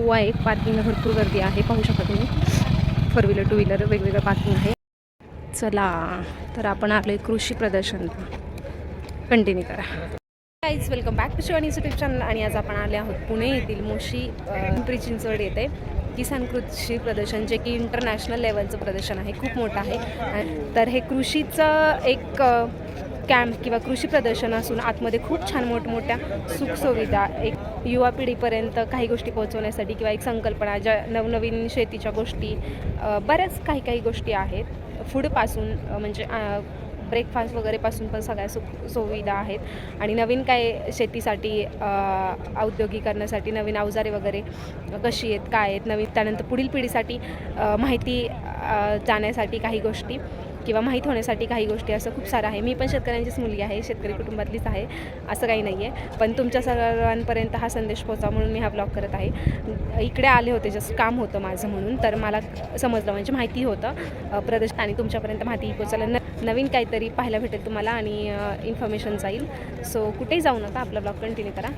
गोवा एक पार्किंगला भरपूर गर्दी आहे पाहू शकता तुम्ही. फोर व्हीलर टू व्हीलर वेगवेगळं पार्किंग आहे. चला तर आपण आपले कृषी प्रदर्शन कंटिन्यू करा. Guys welcome back to Shivani YouTube channel आणि आज आपण आले आहोत पुणे येथील मोशी पिंपरी चिंचवड येते किसान कृषी प्रदर्शन जे की इंटरनॅशनल लेवलचं प्रदर्शन आहे खूप मोठं आहे. तर हे कृषीचं एक कॅम्प किंवा कृषी प्रदर्शन असून आतमध्ये खूप छान मोठमोठ्या सुखसुविधा एक युवा पिढीपर्यंत काही गोष्टी पोहोचवण्यासाठी किंवा एक संकल्पना ज्या नवनवीन शेतीच्या गोष्टी बऱ्याच काही काही गोष्टी आहेत. फूडपासून म्हणजे ब्रेकफास्ट वगैरेपासून पण सगळ्या सुख सुविधा आहेत. आणि नवीन काय शेतीसाठी औद्योगिकरणासाठी नवीन अवजारे वगैरे कशी आहेत काय आहेत नवीन त्यानंतर पुढील पिढीसाठी माहिती जाण्यासाठी काही गोष्टी. किंवा माहीत होण्यासाठी काही गोष्टी असं खूप सारं आहे. मी पण शेतकऱ्यांचीच मुलगी आहे शेतकरी कुटुंबातलीच आहे असं काही नाही आहे. पण तुमच्या सर्वांपर्यंत हा संदेश पोचा म्हणून मी हा ब्लॉग करत आहे. इकडे आले होते जसं काम होतं माझं म्हणून तर मला समजलं म्हणजे माहिती होतं प्रदर्शन आणि तुमच्यापर्यंत माहिती पोचायला न नवीन काहीतरी पाहायला भेटेल तुम्हाला आणि इन्फॉर्मेशन जाईल. सो कुठेही जाऊ नका आपला ब्लॉग कंटिन्यू करा.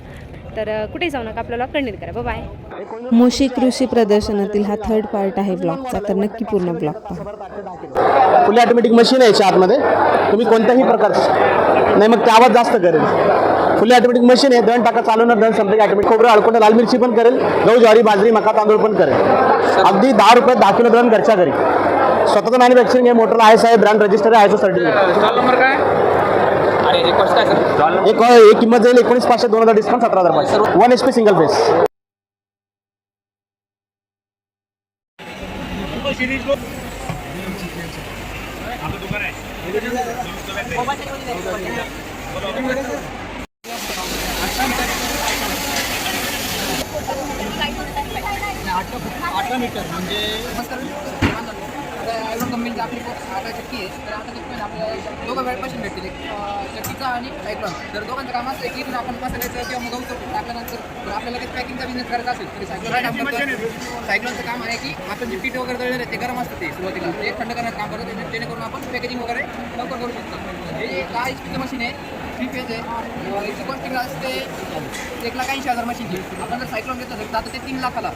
तर कुठे जाऊ नका आपला ब्लॉग कंटिन्यू करा. बाय मोशी कृषी प्रदर्शनातील हा थर्ड पार्ट आहे ब्लॉगचा तर नक्की पूर्ण ब्लॉग पहा. फुली ऑटोमॅटिक मशीन आहे याच्या आतमध्ये तुम्ही कोणत्याही प्रकारचं नाही मग ते आवाज जास्त करेल. फुली ऑटोमॅटिक मशीन आहे दण टाका चालवणार दण समजा ऑटोमॅटिक खोबरं अडकून लाल मिरची पण करेल गहू ज्वारी बाजरी मका तांदूळ पण करेल. अगदी दहा रुपये दहा किलो दळण घरच्या घरी. स्वतःचं मॅन्युफॅक्चरिंग आहे मोटरला आय आहे ब्रँड रजिस्टर आहे सर्टिफिकेट एक किंमत जाईल एकोणीस पाचशे दोन हजार डिस्काउंट सतरा हजार पाचशे. One H P single phase agro कंपनीची आपली आता चक्की आहे तर आता चक्की आपल्याला दोघं वेळ मशीन भेटतील एक अं, चक्कीचा आणि सायक्लॉन तर दोघांचं काम असतं की आपण पसरायचं किंवा मग गहू टाकल्यानंतर आपल्याला काही पॅकिंगचा बिझनेस करायचा असेल तरी सायक्लॉन सायक्लॉनचं काम आहे की आपण जे पीठ वगैरे दळलेलं ते गरम असतं ते सुरुवातीला ते थंड करण्याचं काम करतो जेणे- जेणेकरून आपण पॅकेजिंग वगैरे लवकर करू शकतो हे जे मशीन आहे थ्री पेज आहे अं, याची कॉस्टिंग असते एक लाख ऐंशी हजार मशीनची आपण जर सायक्लॉन घेतलं तर आता ते तीन लाखाला.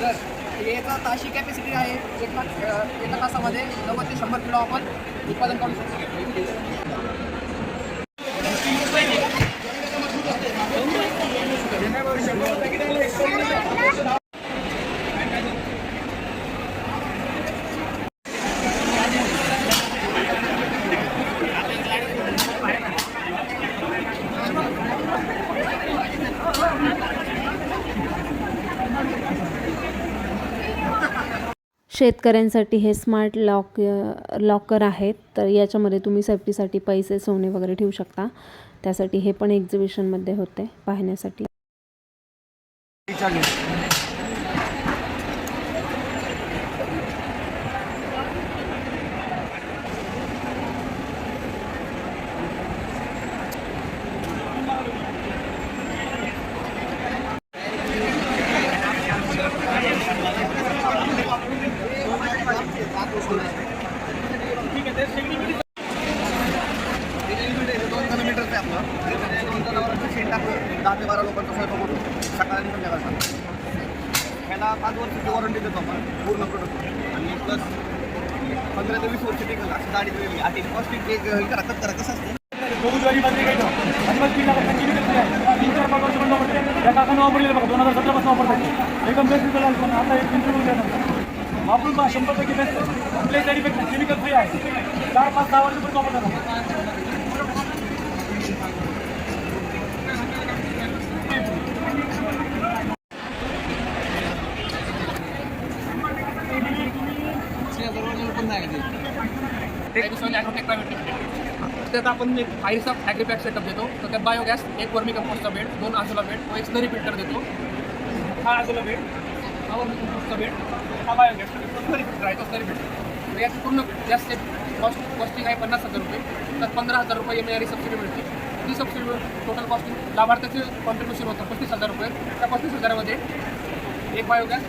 जर याचा ताशी कॅपॅसिटी आहे एक लाख एका तासामध्ये नव्वद ते शंभर किलो आपण उत्पादन करू शकतो. शेतकऱ्यांसाठी हे स्मार्ट लॉक लॉकर आहेत तर याच्यामध्ये तुम्ही सेफ्टीसाठी पैसे सोने वगैरे ठेवू शकता. त्यासाठी हे पण एक्झिबिशनमध्ये होते पाहण्यासाठी दोन किलोमीटरचं आहे आपलं त्याच्यामध्ये दोन जणांवरचं शेण टाकून दहा ते बारा लोकांचा स्वयंपाक होतो सकाळ आणि संध्याकाळचा ह्याला पाच वर्षाची वॉरंटी देतो आपण पूर्ण प्रोडक्ट आणि प्लस पंधरा ते वीस वर्ष टिकल असं गाडी वेगळी या काकानं वापरलेलं बघा दोन हजार सतरापासून वापरतात एकदम बेस्ट रिझल्ट आला पण आता एक देणार वापरून पहा शंभर पैकी बेस्ट आहे कुठल्याही साईड इफेक्ट केमिकल फ्री आहे. चार पाच दहा वर्ष पण वापरतात त्यात आपण एक आईचा ॲग्रीपॅक सेटअप देतो तर त्यात बायोगॅस एक वर्मी कंपोस्टचा बेड दोन आजोला बेड व एक स्लरी फिल्टर देतो. हा आजोला बेड हा वर्मी कंपोस्टचा बेड हा बायोगॅस स्लरी फिल्टर आहे तो स्लरी फिल्टर तर याची पूर्ण जास्त कॉस्ट कॉस्टिंग आहे पन्नास हजार रुपये. तर पंधरा हजार रुपये एम आर सबसिडी मिळते. ती सबसिडी टोटल कॉस्टिंग लाभार्थ्याचे कॉन्ट्रीब्युशन होतं पस्तीस हजार रुपये. त्या पस्तीस हजारामध्ये एक बायोगॅस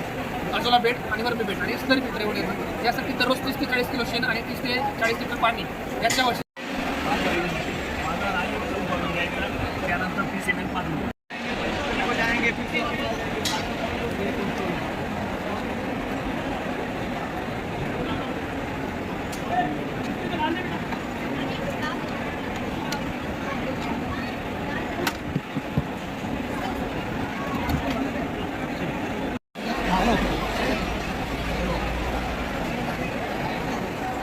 आजोला बेड आणि वर्मी बेड आणि स्लरी फिल्टर एवढे यासाठी दररोज तीस ते चाळीस किलो शेण आणि तीस ते चाळीस लिटर पाणी याच्या वर्षी त्यानंतर ती सिमेंट पाणी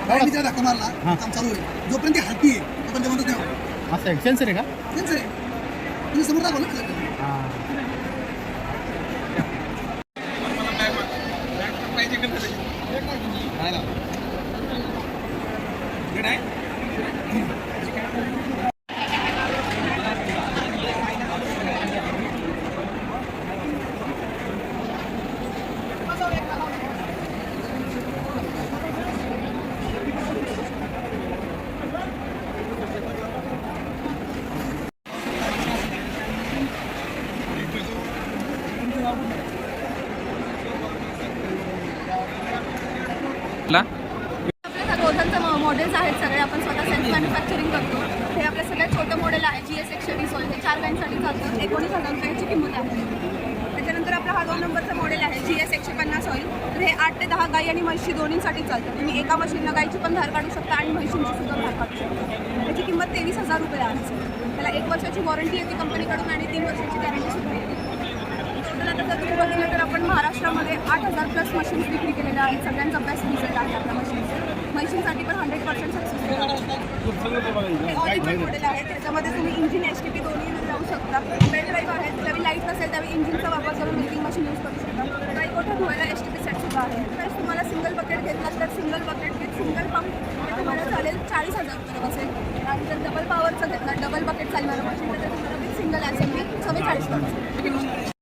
मारला काम चालू होईल. जोपर्यंत ती हलती आहे तोपर्यंत बंदच नाही होणार. असं आहे. सेन्सर आहे का? त्यांचं आहे. तुम्ही समोर दाखवा ना आपल्या ह्या दोघांचं मॉडेल्स आहेत सगळे आपण स्वतः सेल्फ मॅन्युफॅक्चरिंग करतो हे आपलं सगळ्यात छोटं मॉडेल आहे जी एस एकशे वीस हे चार गाईंसाठी चालतं एकोणीस हजार रुपयाची किंमत आहे त्याच्यानंतर आपला हा दोन नंबरचं मॉडेल आहे जी एस एकशे पन्नास होईल तर हे आठ ते दहा गाई आणि म्हशी दोन्हीसाठी चालतं. तुम्ही एका मशीनला गाईची पण धार काढू शकता आणि म्हशींची सुद्धा धार काढू शकता. त्याची किंमत तेवीस हजार रुपये आहे. सर त्याला एक वर्षाची वॉरंटी येते कंपनीकडून आणि तीन वर्षाची गॅरंटी सुद्धा येते टोटल आता जर तुम्ही बघितलं तर आपण महाराष्ट्रामध्ये आठ हजार प्लस मशीन्स विक्री केलेल्या आहेत. सगळ्यांचा बेस्ट रिझल्ट आहे आपल्या मशीनचे मशीनसाठी पण हंड्रेड पर्सेंट सक्सेस हे मॉडेल आहे त्याच्यामध्ये तुम्ही इंजिन एच टी पी दोन्ही जाऊ शकता. बेल ड्राईव्ह आहे त्यावेळी लाइट नसेल त्यावेळी इंजिनचा वापर करून मिल्किंग मशीन यूज करू शकता. काही कोठा? धुवायला एच टी आहे. तुम्हाला सिंगल बकेट घेतला तर single bucket with single pump तुम्हाला चालेल चाळीस हजार रुपये बसेल आणि जर डबल पॉवरचं घेतला डबल बकेट चालणारं मशीन तर तुम्हाला विथ सिंगल असेल चव्वेचाळीस हजार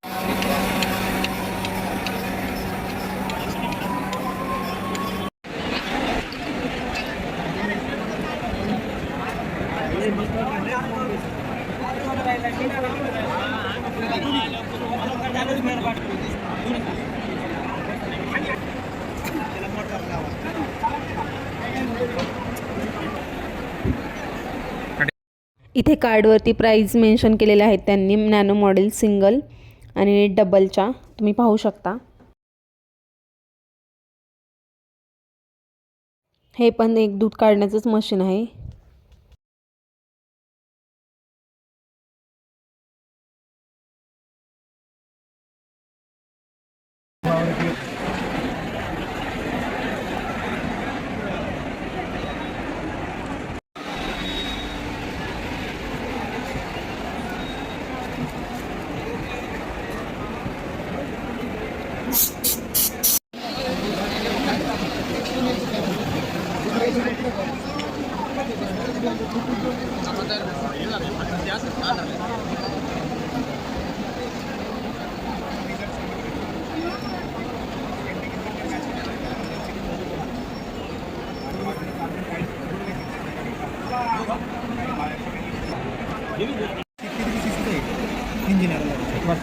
इथे कार्डवरती प्राईज मेन्शन केलेल्या आहेत त्यांनी. नॅनो मॉडेल सिंगल आणि डबलच्या तुम्ही पाहू शकता. हे पण एक दूध काढण्याचंच मशीन आहे.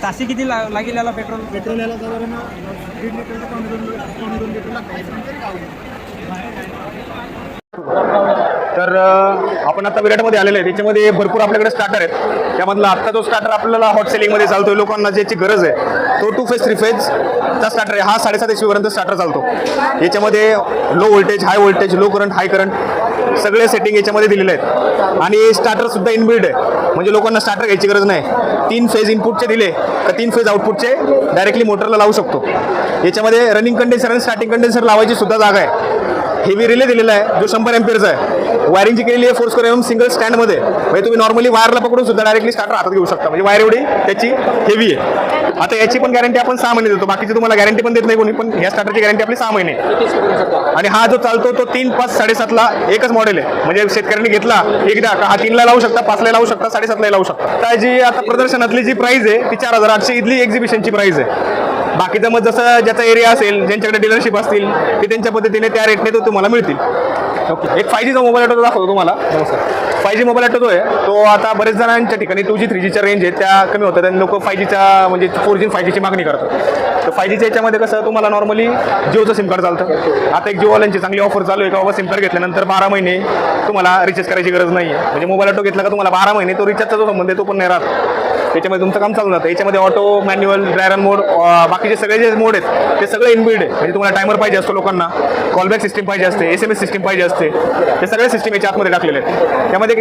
ताशी किती लागेल याला पेट्रोल? पेट्रोल याला साधारण दीड लिटर ते पावणे दोन पावणे दोन लिटर लागतं. तर आपण आता विराटमध्ये आलेलो आहे. त्याच्यामध्ये भरपूर आपल्याकडे स्टार्टर आहेत. त्यामधला आत्ता जो स्टार्टर आपल्याला हॉट सेलिंगमध्ये चालतोय लोकांना ज्याची गरज आहे तो टू फेज थ्री फेजचा स्टार्टर आहे. हा साडेसात एच पर्यंत स्टार्टर चालतो. याच्यामध्ये low voltage high voltage low current high current सगळे सेटिंग याच्यामध्ये दिलेले आहेत. आणि स्टार्टर सुद्धा इनबिल्ड आहे. म्हणजे लोकांना स्टार्टर घ्यायची गरज नाही. तीन फेज इनपुटचे दिले तर तीन फेज आउटपुटचे डायरेक्टली मोटरला लावू शकतो. याच्यामध्ये रनिंग कंडेन्सर आणि स्टार्टिंग कंडेन्सर लावायची सुद्धा जागा आहे. हेवी रिले दिलेला आहे. जो शंभर एम्पियरचा आहे. वायरिंगची केलेली आहे फोर्स करून सिंगल स्टँडमध्ये म्हणजे तुम्ही नॉर्मली वायरला पकडून सुद्धा डायरेक्टली स्टार्टर हातात घेऊ शकता. म्हणजे वायर एवढी त्याची हेवी आहे. आता याची पण गॅरंटी आपण सहा महिने देतो. बाकीची तुम्हाला गॅरंटी पण देत नाही कोणी पण ह्या स्टार्टरची गॅरंटी आपली सहा महिने. आणि हा जो चालतो तो तीन पाच साडेसातला एकच मॉडेल आहे. म्हणजे शेतकऱ्यांनी घेतला एकदा का हा तीनला लावू शकता पाचला लावू शकता साडेसातला लावू शकता. जी आता प्रदर्शनातली जी प्राईज आहे ती चार हजार आठशे इथली एक्झिबिशनची प्राईज आहे. बाकीचं मग जसं ज्याचा एरिया असेल ज्यांच्याकडे डीलरशिप असतील ते त्यांच्या पद्धतीने त्या रेटने तो तुम्हाला मिळतील. ओके एक फाय जीचा मोबाईल ऑटो दाखवतो तुम्हाला. फाय जी मोबाईल जो आहे तो आता बरेच जणांच्या ठिकाणी टू जी थ्री जीच्या रेंज आहे त्या कमी होतात आणि लोक फाय जीच्या म्हणजे फोर जी फाय जीची मागणी करतात. तर फाय जीच्या याच्यामध्ये कसं तुम्हाला नॉर्मली जिओचं सिम कार्ड चालतं. आता एक जिओवाल्यांची चांगली ऑफर चालू आहे का बाबा सिम कार्ड घेतल्यानंतर बारा महिने तुम्हाला रिचार्ज करायची गरज नाही आहे म्हणजे मोबाईल ऑटो घेतला का तुम्हाला बारा महिने तो रिचार्जचा जो संबंध आहे तो पण नाही राहत. त्याच्यामध्ये तुमचं काम चालून जातं याच्यामध्ये ऑटो मॅन्युअल ड्रायरन मोड बाकीचे सगळे जे मोड आहेत ते सगळे इनबिल्ड आहे म्हणजे तुम्हाला टायमर पाहिजे असतो लोकांना कॉलबॅक सिस्टीम पाहिजे असते एस एम एस सिस्टीम पाहिजे असते ते सगळे सिस्टीम याच्या आतमध्ये टाकलेले आहेत. त्यामध्ये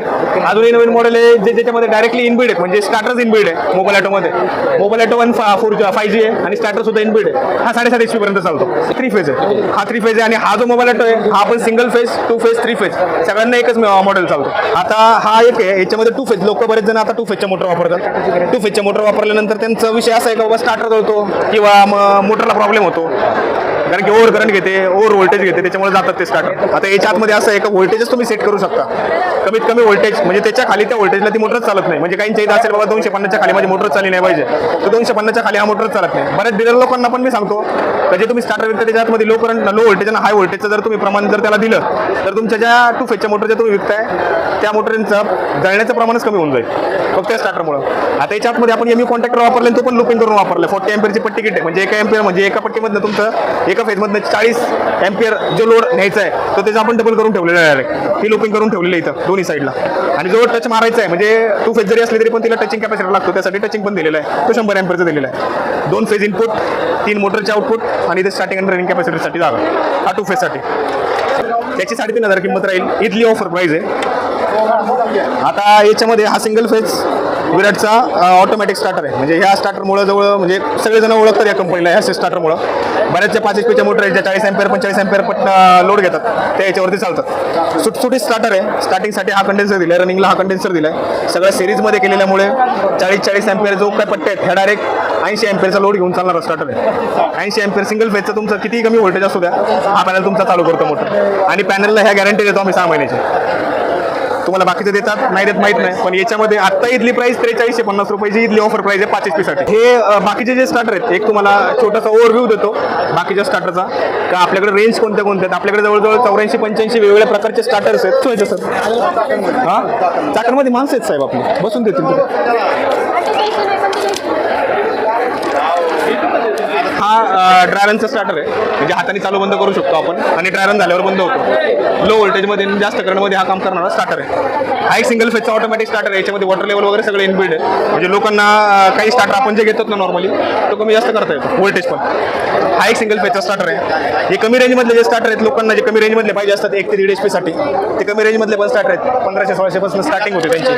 अजूनही नवीन मॉडेल आहे जे ज्याच्यामध्ये डायरेक्टली इनबिल्ड आहेत. म्हणजे स्टार्टर्स इनबिल्ड आहे मोबाईल ऑटोमध्ये mobile auto one four five G आहे आणि स्टार्टर सुद्धा इनबिल्ड आहे. हा साडेसात एच पर्यंत चालतो. थ्री फेज आहे. हा थ्री फेज आहे आणि हा जो मोबाईल ऑटो आहे हा आपण single phase two phase three phase सगळ्यांना एकच मॉडेल चालतो. आता हा एक आहे याच्यामध्ये टू फेज लोक बरेच जण आता टू फेजच्या मोटर वापरतात. टू फेजच्या मोटर वापरल्यानंतर त्यांचा विषय असा आहे का बाबा स्टार्टर होतो किंवा मग मोटरला प्रॉब्लेम होतो? कारण की ओव्हर करंट घेते ओव्हर व्होल्टेज घेते त्याच्यामुळे जातात ते स्टार्टर आता याच्या आतमध्ये असं एक व्होल्टेजच तुम्ही सेट करू शकता. कमीत कमी व्होल्टेज म्हणजे त्याच्याखाली त्या व्होल्टेजला ती मोटरच चालत नाही. म्हणजे काही इथं असेल बाबा दोनशे पन्नासच्या खाली माझी मोटर चालली नाही पाहिजे. तर दोनशे पन्नासच्या खाली हा मोटर चालत नाही. बऱ्याच डीलर लोकांना पण मी सांगतो का जे तुम्ही स्टार्टर विकता त्याच्या आतमध्ये लो करंट लो व्होल्टेज आणि हाय व्होल्टेजचं जर तुम्ही प्रमाण जर त्याला दिलं तर तुमच्या ज्या टू फेजच्या मोटर ज्या तुम्ही विकताय त्या मोटरींचं जळण्याचं प्रमाणच कमी होऊन जाईल. फक्त त्या स्टार्टरमुळे आता याच्या आतमध्ये आपण एम कॉन्टॅक्टर वापरले तो पण लुपिंग करून वापरला. फोर्टी एम्पियरची पट्टी किट आहे? म्हणजे एका एम्पियर म्हणजे एका पट्टीमधनं तुमचं एका फेजमधनं चाळीस एम्पियर जो लोड न्यायचा आहे तो त्याचा आपण डबल करून ठेवलेला आहे ती लुपिंग करून ठेवलेली इथं दोन्ही साईडला आणि जो टच मारायचा आहे म्हणजे टू फेज जरी असली तरी पण तिला टचिंग कॅपॅसिटी लागतो त्यासाठी टचिंग पण दिलेला आहे. तो शंभर एम्पियरचा दिलेला आहे. दोन फेज इनपुट तीन मोटरचे आउटपुट आणि इथे स्टार्टिंग अँड रनिंग कॅपॅसिटीसाठी जागा. हा टू फेजसाठी त्याची साडेतीन हजार किंमत राहील. इथली ऑफर प्राईज आहे. आता याच्यामध्ये हा सिंगल फेज विराटचा ऑटोमॅटिक स्टार्टर आहे. म्हणजे ह्या स्टार्टरमुळं जवळ म्हणजे सगळेजण ओळखतात या कंपनीला ह्या स्टार्टरमुळं बऱ्याचशा पाच एच पीच्या मोटर आहेत ज्या चाळीस एम्पेअर पंचेचाळीस एम्पेअर पट लोड घेतात. त्या याच्यावरती चालतात. सुटसुटीत स्टार्टर आहे. स्टार्टिंगसाठी हा कंडेन्सर दिला आहे रनिंगला हा कंडेन्सर दिला आहे सगळ्या सिरीजमध्ये केलेल्यामुळे चाळीस चाळीस एम्पेअर जो काय पट्टे आहेत ह्या डायरेक्ट ऐंशी एम्पेअरचा लोड घेऊन चालणारा स्टार्टर आहे. ऐंशी एम्पेअर सिंगल फेजचा तुमचं कितीही कमी व्होल्टेज असू द्या हा पॅनल तुमचा चालू करतो मोटर आणि पॅनलला ह्या गॅरंटी देतो आम्ही सहा महिन्याची. तुम्हाला बाकीचे देतात. नाही देत माहीत नाही. पण याच्यामध्ये आत्ता इथली प्राइस त्रेचाळीसशे पन्नास रुपयाची इथली ऑफर प्राइस आहे पाच एच हे बाकीचे जे स्टार्टर आहेत एक तुम्हाला छोटासा ओव्हरव्ह्यू देतो. बाकीच्या स्टार्टरचा का आपल्याकडे रेंज कोणत्या कोणत्या आहेत? आपल्याकडे जवळजवळ चौऱ्याऐंशी पंच्याऐंशी वेगवेगळ्या प्रकारचे स्टार्टर्स आहेत. सोयचं सर हां? चाकणमध्ये माणसं आहेत साहेब आपली. बसून देतील तुम्ही हा ड्रायरनचा स्टार्टर आहे. म्हणजे हाताने चालू बंद करू शकतो आपण. आणि ड्रायरन झाल्यावर बंद होतो. लो व्होल्टेजमध्ये जास्त करंटमध्ये हा काम करणारा स्टार्टर आहे. हा एक सिंगल फेजचा ऑटोमॅटिक स्टार्टर आहे. याच्यामध्ये वॉटर लेवल वगैरे सगळे इनबिल्ड आहे. म्हणजे लोकांना काही स्टार्टर आपण जे घेतो ना नॉर्मली तो कमी जास्त करता येतो. व्होल्टेज पण. हा एक सिंगल फेजचा स्टार्टर आहे. हे कमी रेंजमधले जे स्टार्टर आहेत लोकांना जे कमी रेंजमधले पाहिजे असतात एक ते दीड एच पीसाठी ते कमी रेंजमधले पण स्टार्टर आहेत. पंधराशे सोळाशे पासून स्टार्टिंग होते त्यांची.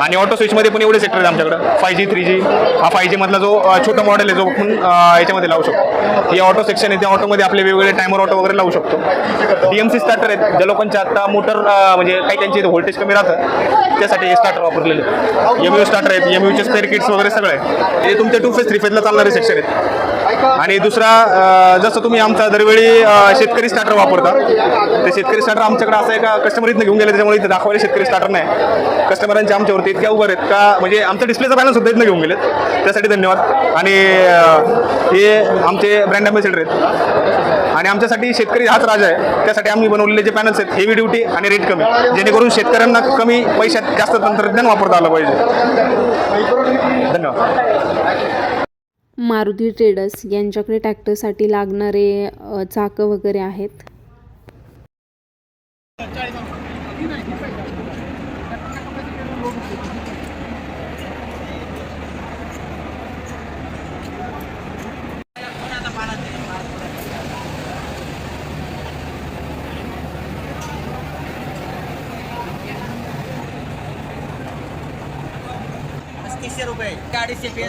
आणि ऑटो स्विचमध्ये पण एवढे सेक्टर आहेत आमच्याकडे. फाय जी थ्री जी हा फाय जी मधला जो छोटा मॉडेल आहे जो आपण याच्यामध्ये लावू शकतो. हे ऑटो सेक्शन आहे त्या ऑटोमध्ये आपले वेगवेगळे टायमर ऑटो वगैरे लावू शकतो. डीएमसी स्टार्टर आहेत ज्या लोकांच्या आता मोटर म्हणजे काही त्यांची व्होल्टेज कमी राहतं त्यासाठी हे स्टार्टर वापरलेले एम यू स्टार्टर आहेत एमयूचे स्पेअर किट्स वगैरे सगळे आहे हे तुमचे टू फेज थ्री फेजला चालणारे सेक्शन आहेत. आणि दुसरा जसं तुम्ही आमचा दरवेळी शेतकरी स्टार्टर वापरता ते शेतकरी स्टार्टर आमच्याकडे असं आहे का कस्टमर इथनं घेऊन गेले त्याच्यामुळे इथे दाखवायला शेतकरी स्टार्टर नाही. कस्टमरांच्या आमच्यावरती इतक्या उभं आहेत का म्हणजे आमचा डिस्प्लेचा बॅलन्स सुद्धा इथनं घेऊन गेलेत. त्यासाठी धन्यवाद. आणि हे आमचे ब्रँड अँबॅसिडर आहेत. आणि आमच्यासाठी शेतकरी हाच राजा आहे. त्यासाठी आम्ही बनवलेले जे पॅनल्स आहेत हेवी ड्युटी आणि रेट कमी. जेणेकरून शेतकऱ्यांना कमी पैशात जास्त तंत्रज्ञान वापरता आलं पाहिजे. धन्यवाद. मारुती ट्रेडर्स यांच्याकडे ट्रॅक्टरसाठी लागणारे चाकं वगैरे आहेत.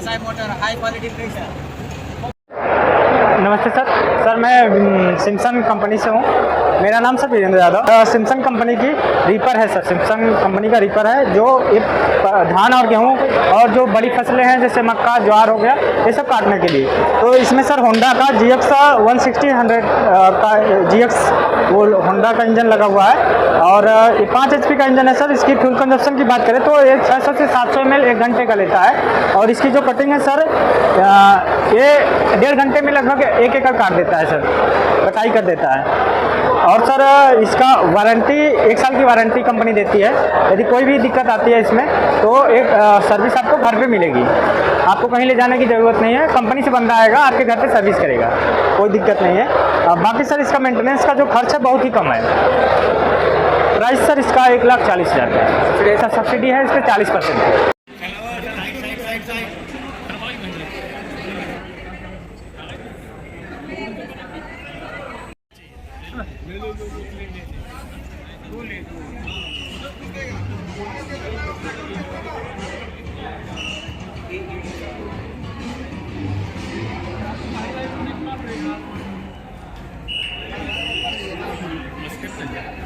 अडीचशे P S I motor high quality Namaste sir. Sir, मैं सिमसंग कंपनी से हूँ। मेरा नाम sir Virendra Yadav. Samsung company की रीपर है सर। सिमसंग कंपनी का रीपर है, जो धान और गेहूँ और जो बड़ी फ़सलें हैं, जैसे मक्का, ज्वार हो गया ये सब काटने के लिए। तो इसमें सर होंडा का G X one sixty hundred का जी एक्स वो होंडा का इंजन लगा हुआ है। और ये पाँच एच का इंजन है सर। इसकी फ्यूल कंजप्शन की बात करें तो ये छः सौ से सात सौ एम एक घंटे का लेता है। और इसकी जो कटिंग है सर ये डेढ़ घंटे में लगभग एक एकड़ काट देता है सर। कटाई कर देता है। और सर इसका वारंटी एक साल की वारंटी कंपनी देती है। यदि कोई भी दिक्कत आती है इसमें तो एक सर्विस आपको घर पे मिलेगी। आपको कहीं ले जाने की ज़रूरत नहीं है। कंपनी से बंदा आएगा आपके घर पे सर्विस करेगा। कोई दिक्कत नहीं है। बाकी सर इसका मेंटेनेंस का जो खर्च है बहुत ही कम है। प्राइस सर इसका एक लाख चालीस हज़ार का है। सब्सिडी है इस पर चालीस परसेंट। Let's get the